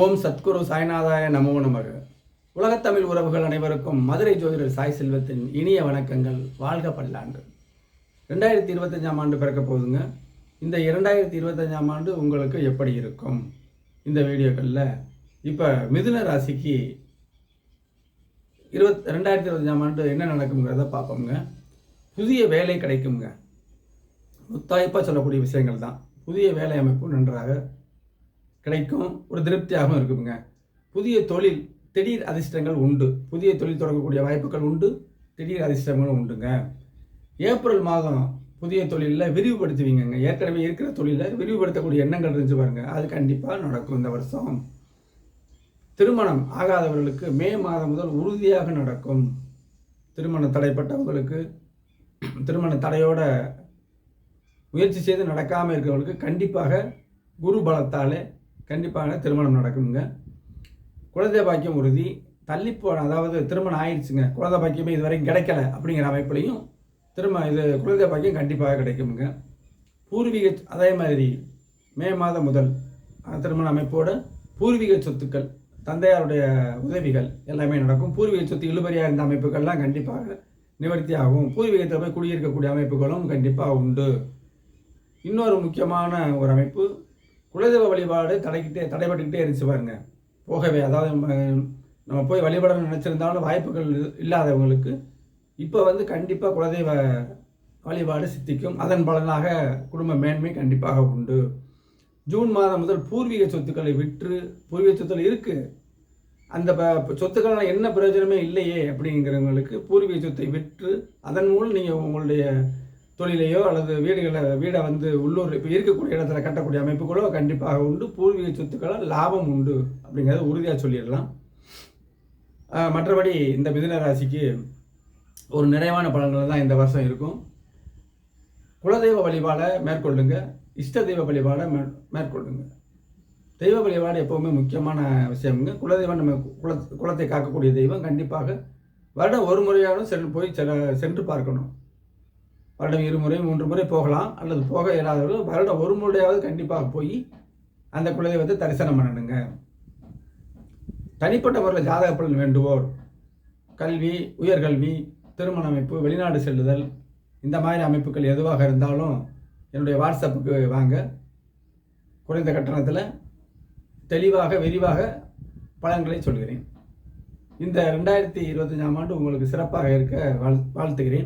ஓம் சத்குரு சாய்நாதாய நமோ நமக. உலகத்தமிழ் உறவுகள் அனைவருக்கும் மதுரை ஜோதிடர் சாய் செல்வத்தின் இனிய வணக்கங்கள். வாழ்க பல்லாண்டு. ரெண்டாயிரத்தி இருபத்தஞ்சாம் ஆண்டு பிறக்க போகுதுங்க. இந்த இரண்டாயிரத்தி இருபத்தஞ்சாம் ஆண்டு உங்களுக்கு எப்படி இருக்கும்? இந்த வீடியோக்களில் இப்போ மிதுன ராசிக்கு இருபத் ரெண்டாயிரத்தி இருபத்தஞ்சாம் ஆண்டு என்ன நடக்குங்கிறத பார்ப்போங்க புதிய வேலை கிடைக்குங்க. முத்தாய்ப்பாக சொல்லக்கூடிய விஷயங்கள் தான் புதிய வேலை அமைப்பு நன்றாக கிடைக்கும். ஒரு திருப்தியாகவும் இருக்குங்க. புதிய தொழில் திடீர் அதிர்ஷ்டங்கள் உண்டு. புதிய தொழில் தொடங்கக்கூடிய வாய்ப்புகள் உண்டு. திடீர் அதிர்ஷ்டங்களும் உண்டுங்க. ஏப்ரல் மாதம் புதிய தொழிலில் விரிவுபடுத்துவீங்கங்க. ஏற்கனவே இருக்கிற தொழிலில் விரிவுபடுத்தக்கூடிய எண்ணங்கள் இருந்துச்சு பாருங்க. அது கண்டிப்பாக நடக்கும் இந்த வருஷம். திருமணம் ஆகாதவர்களுக்கு மே மாதம் முதல் உறுதியாக நடக்கும். திருமணம் தடைப்பட்டவர்களுக்கு திருமண தடையோட முயற்சி செய்து நடக்காமல் இருக்கிறவங்களுக்கு கண்டிப்பாக குரு பலத்தாலே கண்டிப்பாக திருமணம் நடக்குங்க குழந்தை பாக்கியம் உறுதி. தள்ளிப்போ அதாவது திருமணம் ஆயிடுச்சுங்க குழந்தை பாக்கியமே இது வரைக்கும் கிடைக்கல அப்படிங்கிற அமைப்புலையும் திரும்ப இது குழந்தை பாக்கியம் கண்டிப்பாக கிடைக்குங்க பூர்வீக அதே மாதிரி மே மாதம் முதல் திருமண அமைப்போட பூர்வீக சொத்துக்கள் தந்தையாருடைய உதவிகள் எல்லாமே நடக்கும். பூர்வீக சொத்து இழுபறியாக இருந்த அமைப்புகள்லாம் கண்டிப்பாக நிவர்த்தி ஆகும். பூர்வீகத்தில் போய் குடியிருக்கக்கூடிய அமைப்புகளும் கண்டிப்பாக உண்டு. இன்னொரு முக்கியமான ஒரு அமைப்பு குலதெய்வ வழிபாடு தடைக்கிட்டே தடைபட்டுக்கிட்டே இருந்துச்சு பாருங்க. போகவே அதாவது நம்ம நம்ம போய் வழிபட நினச்சிருந்தாலும் வாய்ப்புகள் இல்லாதவங்களுக்கு இப்போ வந்து கண்டிப்பாக குலதெய்வ வழிபாடு சித்திக்கும். அதன் பலனாக குடும்ப மேன்மை கண்டிப்பாக உண்டு. ஜூன் மாதம் முதல் பூர்வீக சொத்துக்களை விற்று பூர்வீக சொத்துக்கள் இருக்குது அந்த ப- சொத்துக்களால் என்ன பிரயோஜனமே இல்லையே அப்படிங்கிறவங்களுக்கு பூர்வீக சொத்தை விற்று அதன் மூலம் நீங்கள் உங்களுடைய தொழிலையோ அல்லது வீடுகளை வீடை வந்து உள்ளூர் இப்போ இருக்கக்கூடிய இடத்துல கட்டக்கூடிய அமைப்புகளோ கண்டிப்பாக உண்டு. பூர்வீக சொத்துக்களோ லாபம் உண்டு அப்படிங்கிறத உறுதியாக சொல்லிடலாம். மற்றபடி இந்த மிதுன ராசிக்கு ஒரு நிறைவான பலன்கள் தான் இந்த வருஷம் இருக்கும். குலதெய்வ வழிபாடை மேற்கொள்ளுங்க. இஷ்ட தெய்வ வழிபாடை மே மேற்கொள்ளுங்க. தெய்வ வழிபாடு எப்போவுமே முக்கியமான விஷயமுங்க. குலதெய்வம் நம்ம குல குலத்தை காக்கக்கூடிய தெய்வம். கண்டிப்பாக வருடம் ஒரு முறையாகவும் சென்று போய் சென்று பார்க்கணும். வருடம் இருமுறை மூன்று முறை போகலாம். அல்லது போக இயலாதவர்கள் வருடம் ஒரு முறையாவது கண்டிப்பாக போய் அந்த குலதெய்வத்தை தரிசனம் பண்ணணுங்க. தனிப்பட்ட முறையில் ஜாதக பலன் வேண்டுவோர் கல்வி உயர்கல்வி திருமண அமைப்பு வெளிநாடு செல்லுதல் இந்த மாதிரி அமைப்புகள் எதுவாக இருந்தாலும் என்னுடைய வாட்ஸ்அப்புக்கு வாங்க. குறைந்த கட்டணத்தில் தெளிவாக விரிவாக பலன்களை சொல்கிறேன். இந்த ரெண்டாயிரத்தி இருபத்தஞ்சாம் ஆண்டு உங்களுக்கு சிறப்பாக இருக்க வாழ் வாழ்த்துகிறேன்.